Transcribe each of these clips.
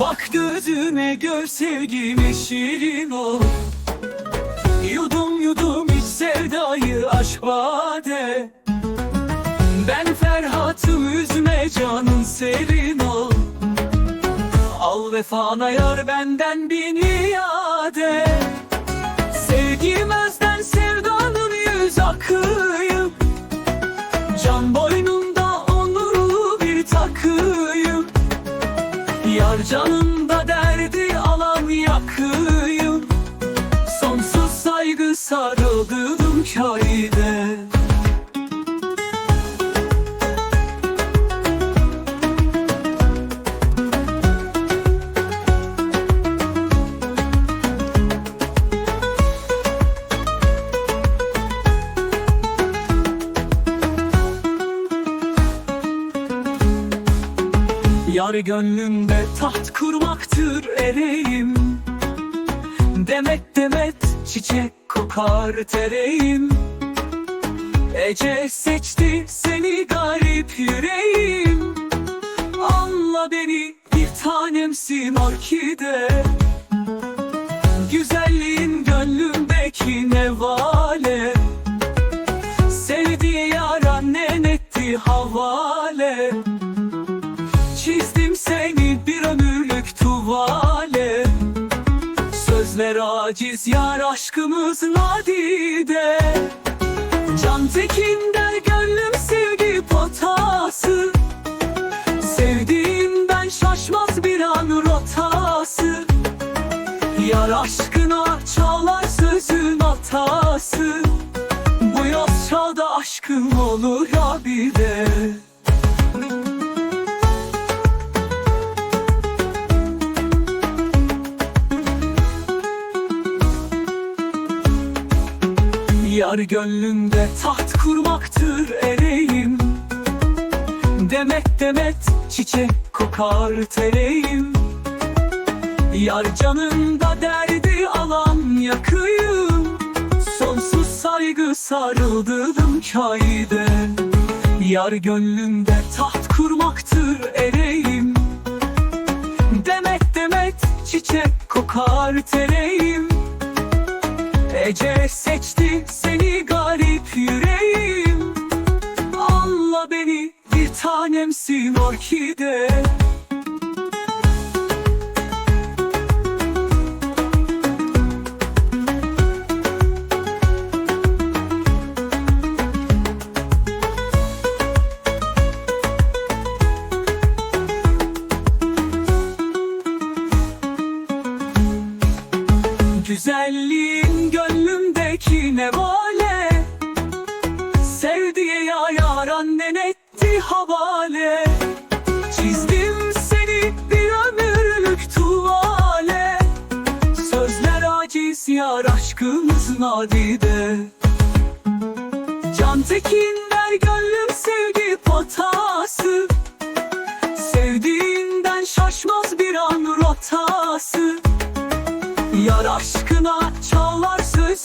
Bak gözüme gör sevgimi şirin ol. Yudum yudum iç sevdayı aşk vade Ben Ferhat'ım üzme canın serin ol. Al vefana yar benden bin iade Yar canında derdi alan yakıyım. Sonsuz saygı sarıldım kayde Yar gönlümde taht kurmaktır ereğim. Demet demet çiçek kokar tereğim. Ece seçti seni garip yüreğim. Anla beni bir tanemsin orkide. Güzelliğin gönlümdeki nevale. Sevdiği yar annen etti havale aciz yar aşkımız nadide. Can tekin der gönlüm sevgi potası. Sevdiğimden şaşmaz bir an rotası. Yar aşkına çalar sözün hatası Bu yaz çağda aşkım olur abide Yar gönlümde taht kurmaktır ereğim Demet demet çiçek kokar tereğim Yar canında derdi alan yakıyım. Sonsuz saygı sarıldım kayde Yar gönlümde taht kurmaktır ereğim Demet demet çiçek kokar tereğim Ece seçti seni garip yüreğim. Anla beni bir tanemsin orkide. Güzelliğin gönlümdeki nevale Sevdiği ya yar annen etti havale. Çizdim seni bir ömürlük tuvale. Sözler aciz yar aşkımız nadide. Can tekin der gönlüm sevgi potası. Sevdiğinden şaşmaz bir an rotası. Yar aşkına çalar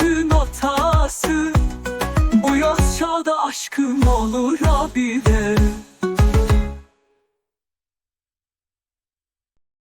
sözün otası. Bu yaz çağda aşkım olur abide